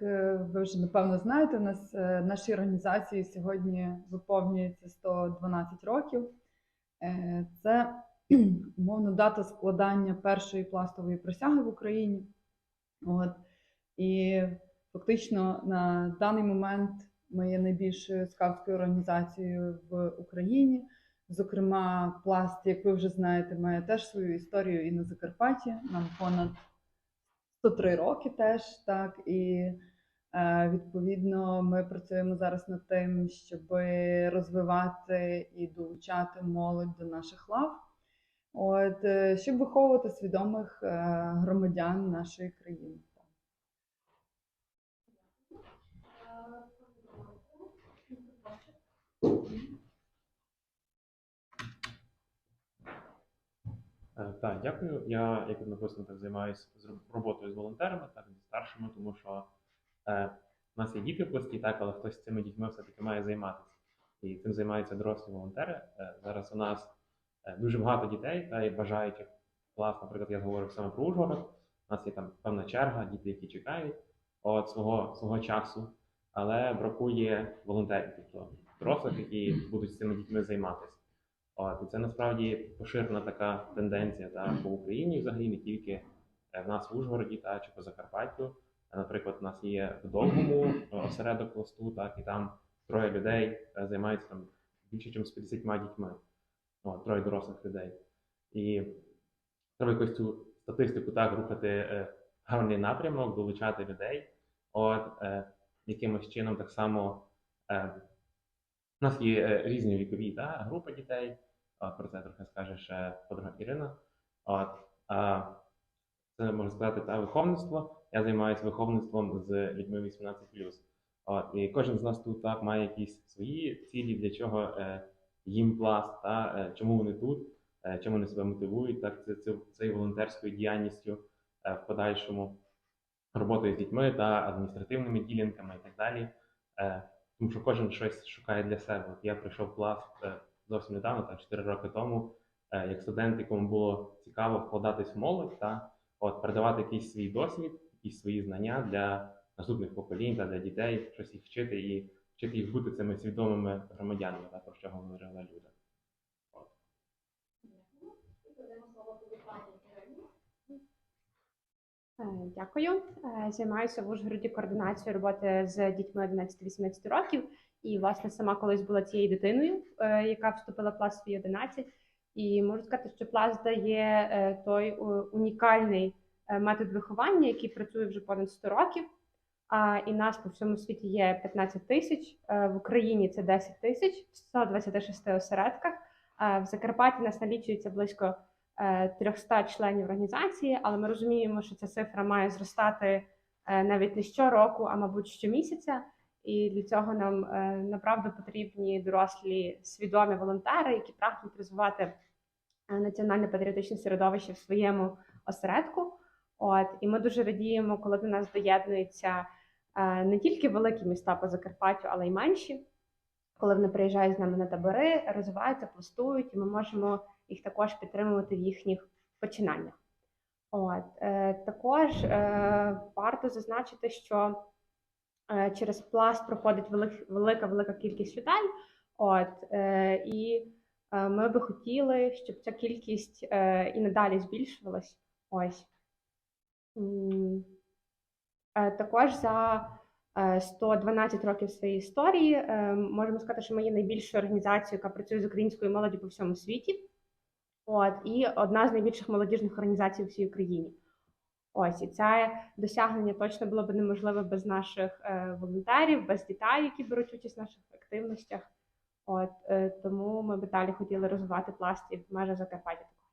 Як е, ви вже напевно знаєте, у нас е, нашій організації сьогодні виповнюється 112 років. Е, Це умовно дата складання першої пластової присяги в Україні. От. І фактично на даний момент ми є найбільшою скаутською організацією в Україні. Зокрема, пласт, як ви вже знаєте, має теж свою історію і на Закарпатті. Нам понад 103 роки теж, так і відповідно ми працюємо зараз над тим, щоб розвивати і долучати молодь до наших лав, от е, щоб виховувати свідомих е, громадян нашої країни. Е, Так, дякую. Я, як написано, так займаюся роботою з волонтерами, так зі старшими, тому що е, у нас є діти в пласті, так, але хтось цими дітьми все-таки має займатися. І цим займаються дорослі волонтери. Е, зараз у нас е, дуже багато дітей та і бажаючих пласт. Наприклад, я говорив саме про Ужгород. У нас є там певна черга, діти, які чекають от свого, свого часу, але бракує волонтерів, тобто дорослих, які будуть з цими дітьми займатися. От, і це насправді поширена така тенденція та, по Україні, взагалі не тільки е, в нас в Ужгороді та чи по Закарпаттю. Е, Наприклад, у нас є в Довгому е, осередок пласту, так, і там троє людей е, займаються там більше, ніж з 50 дітьми. От, троє дорослих людей. І треба якось цю статистику так рухати е, гарний напрямок, долучати людей. От, е, якимось чином так само е, у нас є е, різні вікові та, групи дітей. От, про це трохи скаже ще подруга Ірина. От, а, це можна сказати та виховництво. Я займаюся виховництвом з людьми 18 От, і кожен з нас тут так має якісь свої цілі, для чого е, їм пласт, та, е, чому вони тут, е, чим вони себе мотивують, так, це, це, цією волонтерською діяльністю е, в подальшому, роботою з дітьми та адміністративними ділянками і так далі. Е, тому що кожен щось шукає для себе. От я прийшов пласт е, зовсім недавно, так 4 роки тому, е, як студент, якому було цікаво вкладатись в молодь та от передавати якийсь свій досвід, якісь свої знання для наступних поколінь та для дітей, щось їх вчити і вчити їх бути цими свідомими громадянами, та про що говорила Люда. Е, Дякую. Е, Займаюся в Ужгороді координацією роботи з дітьми 11-18 років. І, власне, сама колись була цією дитиною, е, яка вступила в пласт свій 11. І можу сказати, що пласт дає той унікальний метод виховання, який працює вже понад 100 років. А, І нас по всьому світі є 15 тисяч, е, в Україні це 10 тисяч, в 126 осередках. Е, В Закарпатті нас налічується близько е, 300 членів організації, але ми розуміємо, що ця цифра має зростати е, навіть не щороку, а мабуть щомісяця. І для цього нам е, направду потрібні дорослі свідомі волонтери, які прагнуть розвивати е, національне патріотичне середовище в своєму осередку. От і ми дуже радіємо, коли до нас доєднуються е, не тільки великі міста по Закарпаттю, але й менші. Коли вони приїжджають з нами на табори, розвиваються, пластують, і ми можемо їх також підтримувати в їхніх починаннях. От е, також е, варто зазначити, що через пласт проходить велик, велика велика кількість людей. От і ми би хотіли, щоб ця кількість і надалі збільшувалась. Ось. Е, Також за е, 112 років своєї історії е, можемо сказати, що ми є найбільшою організацією, яка працює з українською молоді по всьому світі. От, і одна з найбільших молодіжних організацій у всій Україні. Ось, і це досягнення точно було б неможливе без наших е, волонтерів, без дітей, які беруть участь в наших активностях. От, е, тому ми б далі хотіли розвивати пласти в межах Закарпаття також.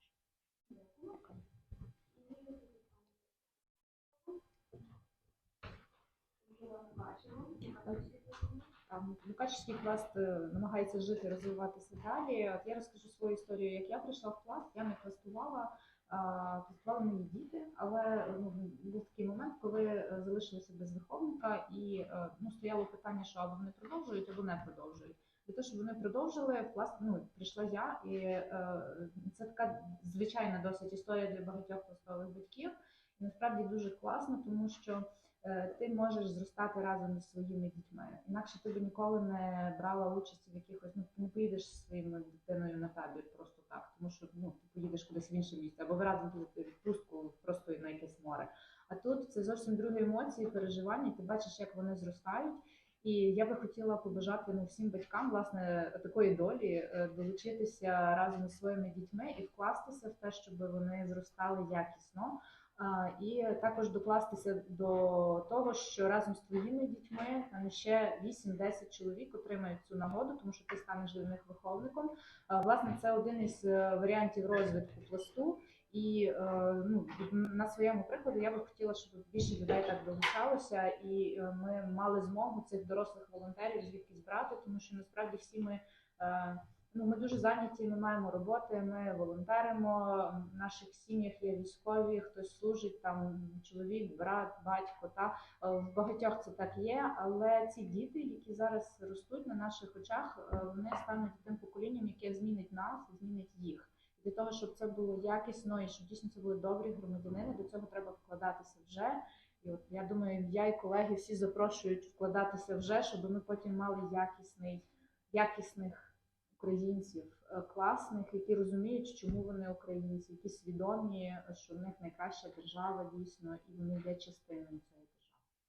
Там Мукачівський пласт е, намагається жити, розвиватися далі. От я розкажу свою історію. Як я прийшла в пласт, я не пластувала, пластували мої діти, але ну, був такий момент, коли е, залишилися без виховника, і е, ну, стояло питання, що або вони продовжують, або не продовжують. Для того, щоб вони продовжили, пласт, ну, прийшла я, і е, це така звичайна досить історія для багатьох пластових батьків. І насправді дуже класно, тому що ти можеш зростати разом зі своїми дітьми. Інакше ти б ніколи не брала участь в якихось, ну ти не поїдеш зі своєю дитиною на табір просто так, тому що ну ти поїдеш кудись в інше місце, або ви разом підете в відпустку просто на якесь море. А тут це зовсім другі емоції, переживання. Ти бачиш, як вони зростають. І я би хотіла побажати ну, всім батькам власне такої долі е, долучитися разом зі своїми дітьми і вкластися в те, щоб вони зростали якісно. І також докластися до того, що разом з твоїми дітьми там ще 8-10 чоловік отримають цю нагоду, тому що ти станеш для них виховником. Власне, це один із е, варіантів розвитку пласту. І е, ну, на своєму прикладі я би хотіла, щоб більше людей так долучалося, і е, ми мали змогу цих дорослих волонтерів звідкись брати, тому що насправді всі ми. Ну, ми дуже зайняті, ми маємо роботи, ми волонтеримо. В наших сім'ях є військові, хтось служить, там чоловік, брат, батько. Та Е, в багатьох це так є. Але ці діти, які зараз ростуть на наших очах, е, вони стануть тим поколінням, яке змінить нас змінить їх. Для того, щоб це було якісно і щоб дійсно це були добрі громадянини, до цього треба вкладатися вже. І от я думаю, я і колеги всі запрошують вкладатися вже, щоб ми потім мали якісний, якісних українців, е, класних, які розуміють, чому вони українці, які свідомі, що в них найкраща держава дійсно, і вони є частиною цієї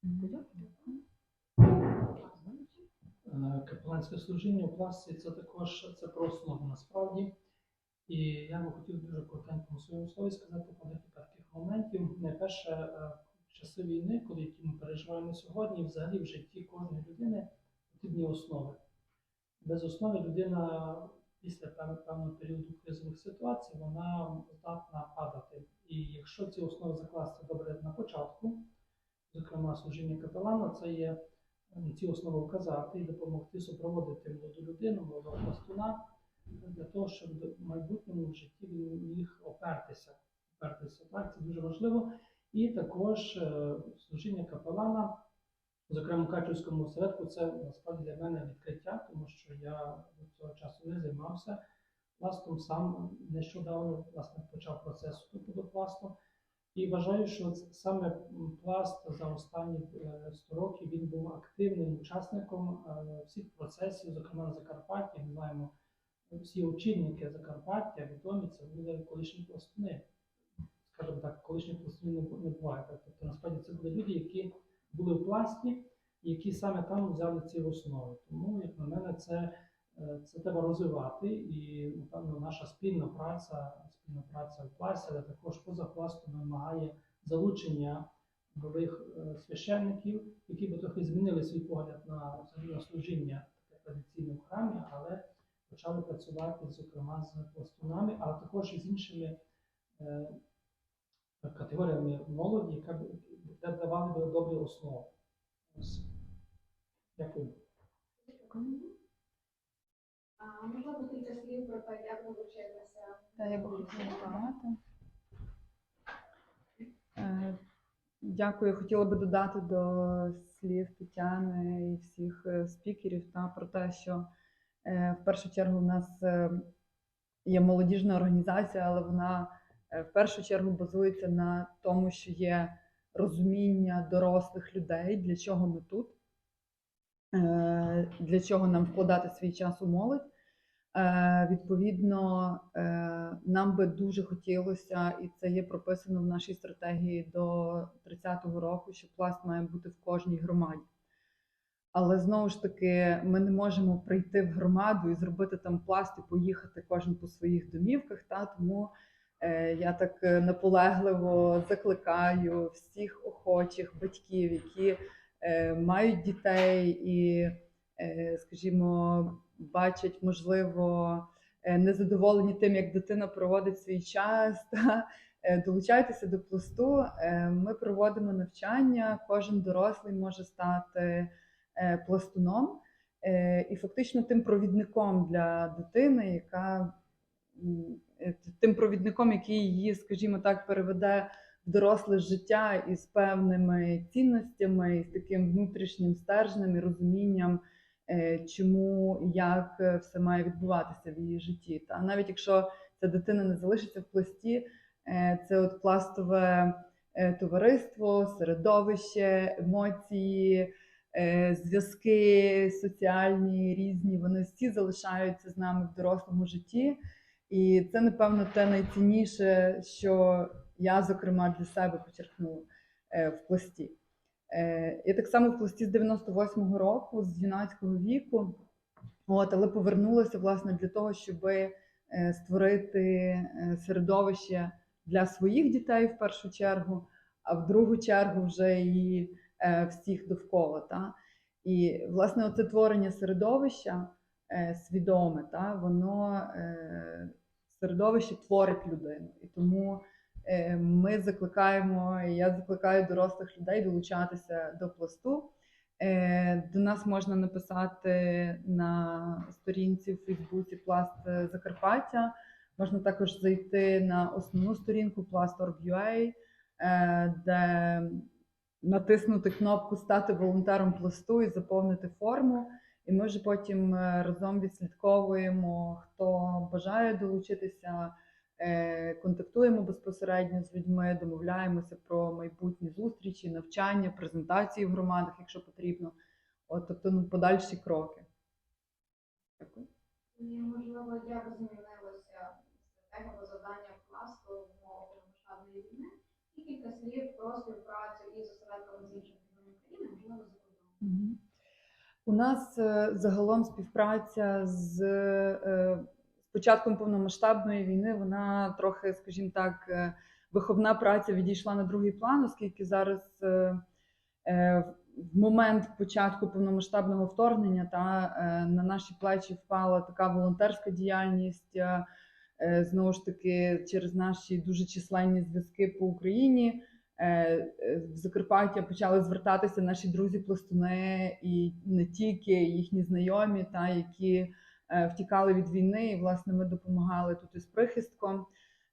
держави. Е, Капеланське служіння у пласті це також це про основу насправді. І я би хотів дуже коротенько у своєму слові сказати про декілька таких моментів. Найперше, е, в часи війни, коли які ми переживаємо сьогодні, взагалі в житті кожної людини потрібні основи. Без основи людина після певного періоду кризових ситуацій вона здатна падати. І якщо ці основи закласти добре на початку, зокрема служіння капелана, це є ці основи вказати і допомогти супроводити молоду людину, молодого пластуна, для того, щоб в майбутньому в житті він міг опертися. опертися так? Це дуже важливо. І також е, служіння капелана, зокрема в Качівському осередку, це насправді для мене відкриття, тому що я до цього часу не займався пластом, сам нещодавно власне почав процес вступу до пласту. І вважаю, що саме пласт за останні е, 100 років він був активним учасником е, всіх процесів, зокрема на Закарпатті. Ми знаємо, всі очільники Закарпаття відомі, це були колишні пластуни. Скажімо так, колишні пластуни не бу- не буває. Тобто насправді це були люди, які були в пласті, які саме там взяли ці основи. Тому, як на мене, це, е, це треба розвивати. І, напевно, наша спільна праця, спільна праця в пласті, але також поза пластом вимагає залучення нових е, священників, які би трохи змінили свій погляд на, на служіння традиційне в храмі, але почали працювати, зокрема, з пластунами, але також і з іншими е, категоріями молоді, яка давали би добрі основи. Дякую. А можливо кілька слів про те, як ви вчилися? Та я би хотіла додати. Е, Дякую. Хотіла би додати до слів Тетяни і всіх е, спікерів та про те, що е, в першу чергу в нас е, є молодіжна організація, але вона е, в першу чергу базується на тому, що є розуміння дорослих людей, для чого ми тут, е, для чого нам вкладати свій час у молодь. Е, Відповідно, е, нам би дуже хотілося, і це є прописано в нашій стратегії до 30-го року, що пласт має бути в кожній громаді. Але знову ж таки, ми не можемо прийти в громаду і зробити там пласт і поїхати кожен по своїх домівках. Та тому я так е, наполегливо закликаю всіх охочих батьків, які е, мають дітей і, е, скажімо, бачать, можливо, е, незадоволені тим, як дитина проводить свій час. Та, е, долучайтеся до пласту. Е, Ми проводимо навчання, кожен дорослий може стати е, пластуном е, і фактично тим провідником для дитини, яка е, тим провідником, який її, скажімо так, переведе в доросле життя із певними цінностями, з таким внутрішнім стержнем і розумінням е, чому як е, все має відбуватися в її житті. Та навіть якщо ця дитина не залишиться в пласті, е, це от пластове е, товариство, середовище, емоції, е, зв'язки соціальні різні. Вони всі залишаються з нами в дорослому житті. І це, напевно, те найцінніше, що я, зокрема, для себе почерпнула е, в пласті. Е, Я так само в пласті з 98-го року, з юнацького віку, от, але повернулася власне для того, щоб створити е, середовище для своїх дітей в першу чергу, а в другу чергу вже і всіх довкола. Та? І власне оце творення середовища свідоме, та? воно е, середовище творить людину. І тому е, ми закликаємо, я закликаю дорослих людей долучатися до пласту. Е, До нас можна написати на сторінці в Фейсбуці Пласт Закарпаття. Можна також зайти на основну сторінку Plast.org.ua, е, де натиснути кнопку Стати волонтером пласту і заповнити форму. І ми вже потім е, разом відслідковуємо, хто бажає долучитися, е, контактуємо безпосередньо з людьми, домовляємося про майбутні зустрічі, навчання, презентації в громадах, якщо потрібно. От, тобто ну, подальші кроки. Дякую. Можливо, як змінилося стратегія завдання класу в умовах повномасштабної війни, і кілька слів про співпрацю із осередками з інших регіонів країни, можливо, за кордоном. У нас е, загалом співпраця з е, з початком повномасштабної війни, вона трохи, скажімо так, е, виховна праця відійшла на другий план, оскільки зараз в момент початку повномасштабного вторгнення та на наші плечі впала така волонтерська діяльність. Знову ж таки, через наші дуже численні зв'язки по Україні в Закарпаття почали звертатися наші друзі-пластуни і не тільки їхні знайомі, та які е, втікали від війни. І власне ми допомагали тут із прихистком.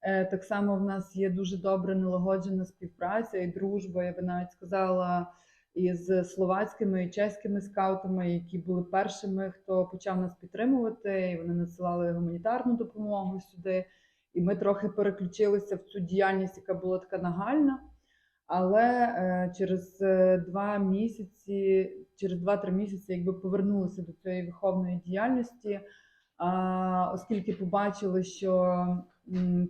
Е, Так само в нас є дуже добре налагоджена співпраця і дружба. Я би навіть сказала. Із словацькими і чеськими скаутами, які були першими, хто почав нас підтримувати, і вони надсилали гуманітарну допомогу сюди. І ми трохи переключилися в цю діяльність, яка була така нагальна. Але е, через е, два місяці, через два-три місяці, якби повернулися до цієї виховної діяльності, оскільки побачили, що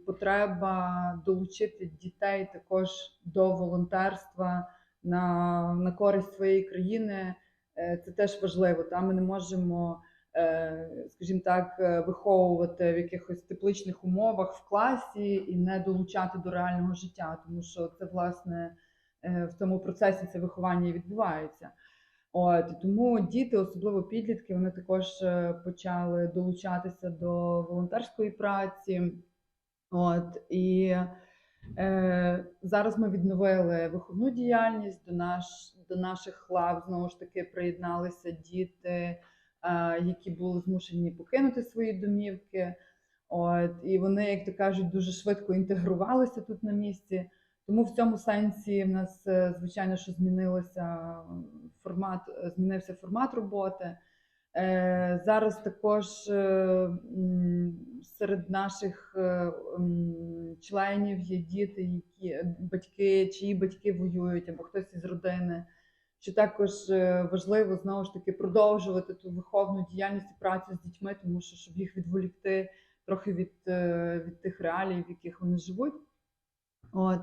потреба долучити дітей також до волонтерства на, на користь своєї країни, е, це теж важливо. Та ми не можемо, скажімо так, е, виховувати в якихось тепличних умовах в класі і не долучати до реального життя, тому що це власне е, в цьому процесі це виховання відбувається. От тому діти, особливо підлітки, вони також е, почали долучатися до волонтерської праці. От і е, зараз ми відновили виховну діяльність до наш до наших лав. Знову ж таки приєдналися діти, е, які були змушені покинути свої домівки. От і вони, як то кажуть, дуже швидко інтегрувалися тут на місці. Тому в цьому сенсі в нас, е, звичайно, що змінилося формат, е, змінився формат роботи. Е, Зараз також е, серед наших е, членів є діти, які батьки, чиї батьки воюють, або хтось із родини. Що також е, важливо знову ж таки продовжувати ту виховну діяльність і працю з дітьми, тому що щоб їх відволікти трохи від, е, від тих реалій, в яких вони живуть. От.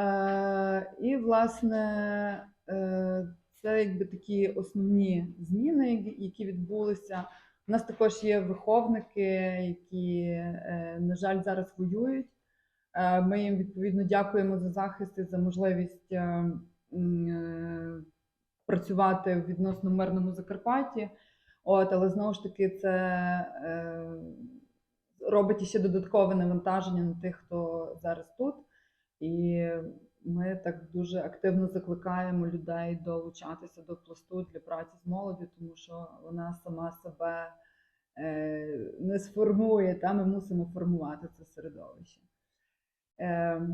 Е, і, власне, е, це якби такі основні зміни, які- відбулися. У нас також є виховники, які, е, на жаль, зараз воюють. Е, Ми їм відповідно дякуємо за захист і за можливість е, працювати в відносно мирному Закарпатті. От, але знову ж таки, це е, робить іще додаткове навантаження на тих, хто зараз тут. І ми так дуже активно закликаємо людей долучатися до пласту для праці з молоддю, тому що вона сама себе е, не сформує, та ми мусимо формувати це середовище. Е,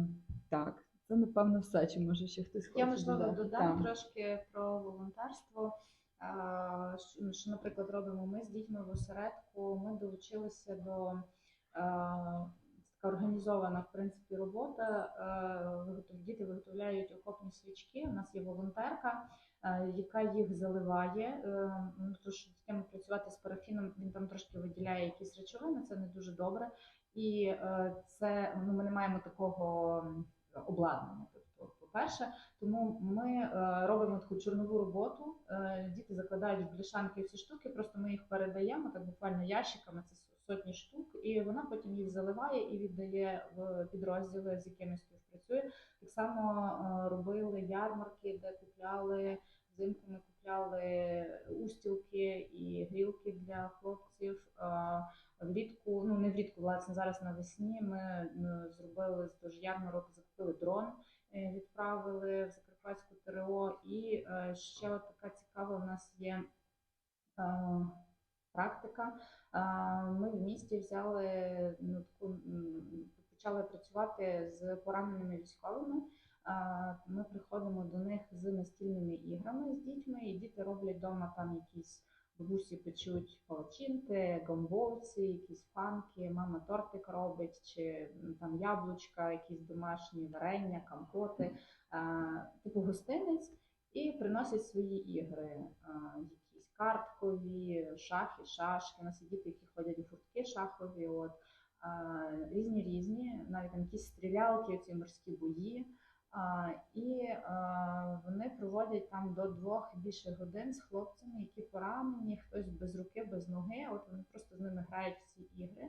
так, це напевно все. Чи може ще хтось хоче Я можливо додати? додам Так. трошки про волонтерство. Що, що, наприклад, робимо ми з дітьми в осередку. Ми долучилися до така організована в принципі робота. Діти виготовляють окопні свічки. У нас є волонтерка, яка їх заливає. Е, Ну, тому що з дітьми працювати з парафіном, він там трошки виділяє якісь речовини, це не дуже добре. І е, це ну, ми не маємо такого обладнання. Тобто, по-перше, тому ми е, робимо таку чорнову роботу. Е, діти закладають в бляшанки ці штуки, просто ми їх передаємо так буквально ящиками. Це сотні штук, і вона потім їх заливає і віддає в підрозділи, з якими співпрацює. Так само е, робили ярмарки, де купляли взимку. Ми купляли устілки і грілки для хлопців. Влітку, ну не влітку, власне, зараз навесні ми зробили з тож ярмарок, закупили дрон, е, відправили в Закарпатську ТРО. І е, ще така цікава у нас є е, практика. Ми в місті взяли ну, таку, почали працювати з пораненими військовими. Ми приходимо до них з настільними іграми з дітьми, і діти роблять вдома там якісь бабусі печуть палачинки, гомбовці, якісь фанки, мама тортик робить, чи там яблучка, якісь домашні варення, компоти, типу гостинець, і приносять свої ігри, якісь карткові, шахи, шашки. У нас є діти, які ходять у гуртки шахові, от різні різні, навіть там якісь стрілялки, ці морські бої. І вони проводять там до двох більше годин з хлопцями, які поранені, хтось без руки, без ноги. От вони просто з ними грають в ці ігри.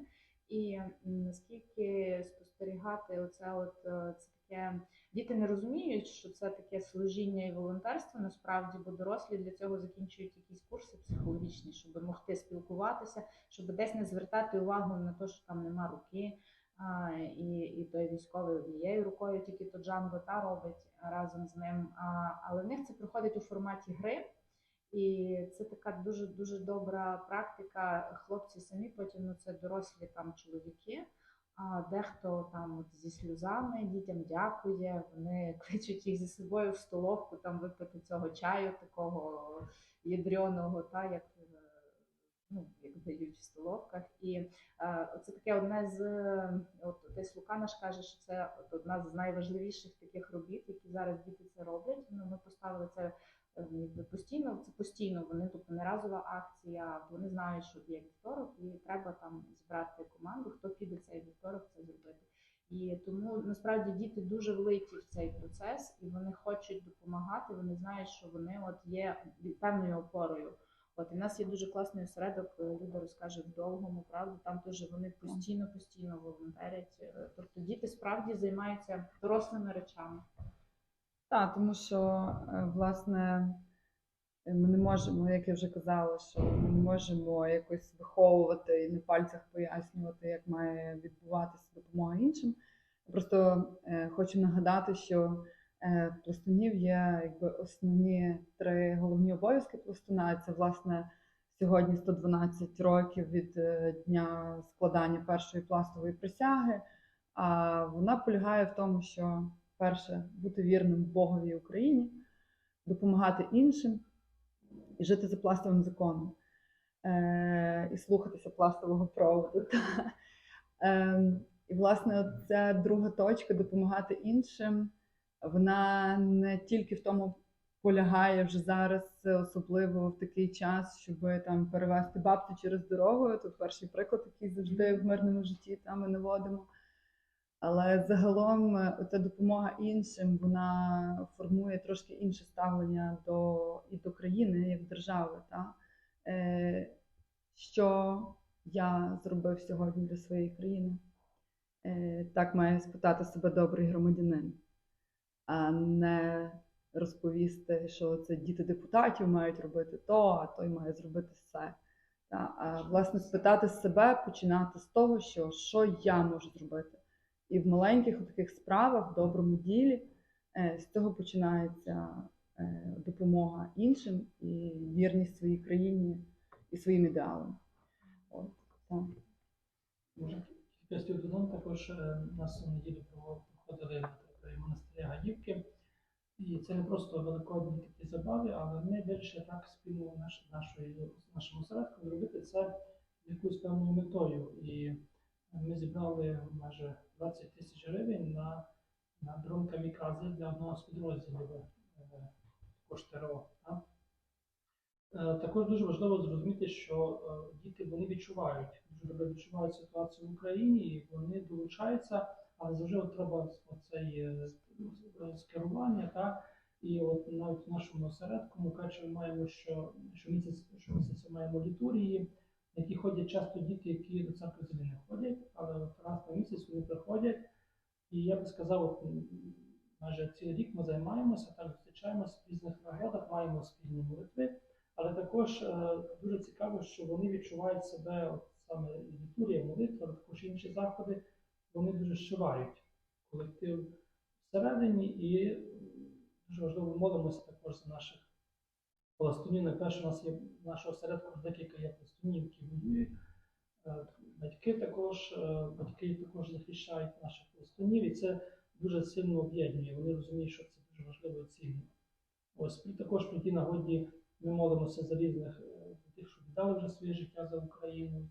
І наскільки спостерігати оце, от е, це таке, діти не розуміють, що це таке служіння і волонтерство насправді, бо дорослі для цього закінчують якісь курси психологічні, щоб могти спілкуватися, щоб десь не звертати увагу на те, що там нема руки. А, і, і той військовий однією рукою тільки то Джанго та робить разом з ним. А, але в них це проходить у форматі гри, і це така дуже дуже добра практика. Хлопці самі потім ну це дорослі там чоловіки. А дехто там от зі сльозами дітям дякує. Вони кличуть їх зі собою в столовку, там випити цього чаю, такого ядрьоного, та як ну як дають в столовках. І Е, Це таке одне з е, от десь Луканаш каже, що це от одна з найважливіших таких робіт, які зараз діти це роблять. Ну ми поставили це е, якби постійно. Це постійно вони, тобто не разова акція. Вони знають, що є вівторок, і треба там зібрати команду, хто піде цей вівторок це зробити. І тому насправді діти дуже влиті в цей процес, і вони хочуть допомагати. Вони знають, що вони от є певною опорою. От і нас є дуже класний осередок, е, Люда розкаже в довгому, правда, там теж вони постійно, постійно волонтерять. Е, Тобто діти справді займаються дорослими речами. Так, тому що е, власне ми не можемо, як я вже казала, що ми не можемо якось виховувати і на пальцях пояснювати, як має відбуватися допомога іншим. Просто хочу нагадати, що пластунів є якби основні три головні обов'язки пластуна. Це власне сьогодні 112 років від е, дня складання першої пластової присяги. А вона полягає в тому, що перше бути вірним Богові Україні, допомагати іншим і жити за пластовим законом е, і слухатися пластового проводу. Та. Е, і, власне, ця друга точка допомагати іншим, вона не тільки в тому полягає вже зараз, особливо в такий час, щоб там перевести бабцю через дорогу. Тут перший приклад, який завжди в мирному житті там ми наводимо. Але загалом е, ця допомога іншим вона формує трошки інше ставлення до і до країни як держави. Та? Е, що я зробив сьогодні для своєї країни? Е, так має спитати себе добрий громадянин, а не розповісти, що це діти депутатів мають робити то, а той має зробити все. А власне спитати себе, починати з того, що, що я можу зробити. І в маленьких таких справах, в доброму ділі, е, з цього починається е, допомога іншим і вірність своїй країні і своїм ідеалам. От, так. Додам також е, нас у неділю проходили в Гаївки. І це не просто великодні такі забави, але ми вирішили так спільно наш, нашою, нашому осередку зробити це якоюсь певною метою. І Ми зібрали майже 20 тисяч гривень на, на дрон камікадзе для одного з підрозділів е, ТРО. Е, Також дуже важливо зрозуміти, що е, діти вони відчувають, дуже добре відчувають ситуацію в Україні, і вони долучаються, але завжди треба оцей е, скерування, та і от навіть в нашому осередку ми каже, маємо що щомісяць, щомісяця маємо літургії, на які ходять часто діти, які до церкви взагалі не ходять, але раз на місяць вони приходять. І я би сказав, от, майже цілий рік ми займаємося, так зустрічаємося в різних нагодах, маємо спільні молитви. Але також е, дуже цікаво, що вони відчувають себе, от саме і літургія, молитва, але також інші заходи, вони дуже зшивають колектив всередині і дуже важливо молимося також за наших пластунів. Найперше, у нас є в нашого осередку декілька є пластунів, які воюють. Е, Батьки також, е, батьки також захищають наших пластунів, і це дуже сильно об'єднує. Вони розуміють, що це дуже важливо і цінно. Ось і також при тій нагоді ми молимося за різних е, тих, що віддали вже своє життя за Україну.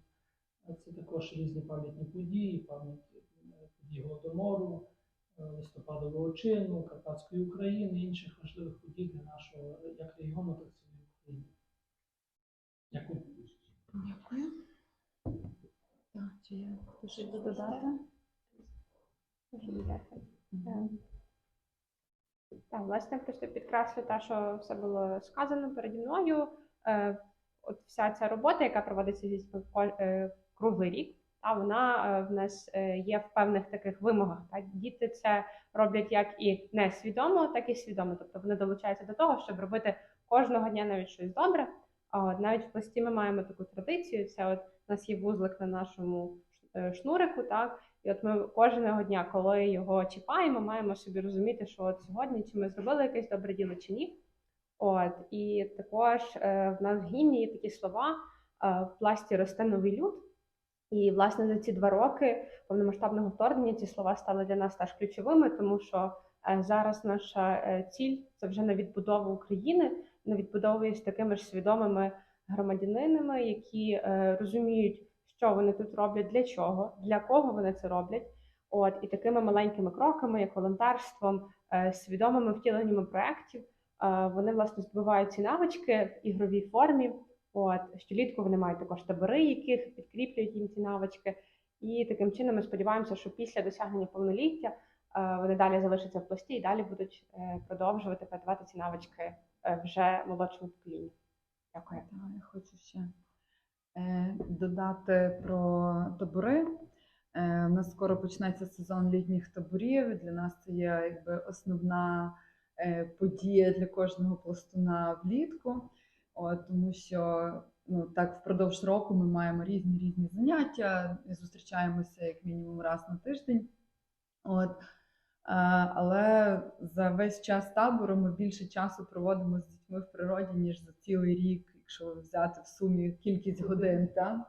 Це також різні пам'ятні події, пам'ять подій Голодомору, листопадового чину, Карпатської України, інших важливих подій для нашого е, як регіону, так і України. Дякую. Дякую. Так, чи є щось додати? Е, Так, власне, просто підкреслю те, що все було сказано переді мною. Е, От вся ця робота, яка проводиться зі е, круглий рік, та вона е, в нас е, є в певних таких вимогах. Та діти це роблять як і несвідомо, так і свідомо. Тобто вони долучаються до того, щоб робити кожного дня навіть щось добре. А от навіть в пласті ми маємо таку традицію. Це от у нас є вузлик на нашому е, шнурику, так і от ми кожного дня, коли його чіпаємо, маємо собі розуміти, що от сьогодні чи ми зробили якесь добре діло чи ні. От і також в нас в гімні є такі слова: в пласті росте новий люд. І власне за ці два роки повномасштабного вторгнення ці слова стали для нас теж ключовими, тому що е, зараз наша е, ціль це вже на відбудову України, на відбудову з такими ж свідомими громадянинами, які е, розуміють, що вони тут роблять, для чого, для кого вони це роблять. От і такими маленькими кроками, як волонтерством, свідомими втіленнями проєктів, е, вони власне здобувають ці навички в ігровій формі. От щолітку вони мають також табори, яких підкріплюють їм ці навички. І таким чином ми сподіваємося, що після досягнення повноліття е, вони далі залишаться в пласті і далі будуть е, продовжувати передавати ці навички е, вже молодшому поколінню. Дякую. Я хочу ще додати про табори. У нас скоро почнеться сезон літніх таборів. Для нас це є якби основна подія для кожного пластуна влітку. От, тому що ну, так впродовж року ми маємо різні різні заняття, зустрічаємося як мінімум раз на тиждень. От, е, але за весь час табору ми більше часу проводимо з дітьми в природі, ніж за цілий рік, якщо взяти в сумі кількість годин. Та?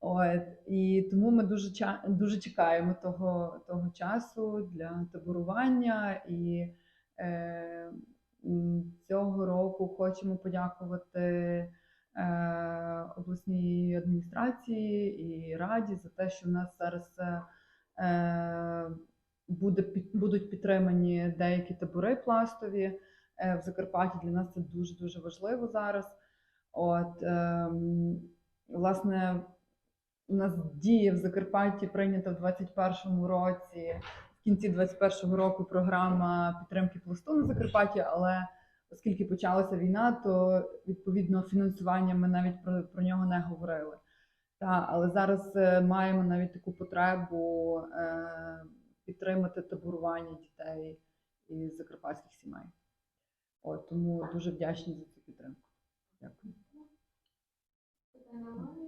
От, і тому ми дуже, дуже чекаємо того, того часу для таборування. І е, цього року хочемо подякувати е, обласній адміністрації і раді за те, що в нас зараз е, буде, будуть підтримані деякі табори пластові е, в Закарпатті. Для нас це дуже дуже важливо зараз. От, ем, власне, у нас діє в Закарпатті прийнята в 21-му році, кінці 21-го року програма підтримки пласту на Закарпатті, але оскільки почалася війна, то відповідно фінансування ми навіть про, про нього не говорили. Та, але зараз е, маємо навіть таку потребу е, підтримати таборування дітей із закарпатських сімей. От, тому дуже вдячні за цю підтримку. Дякую. Е,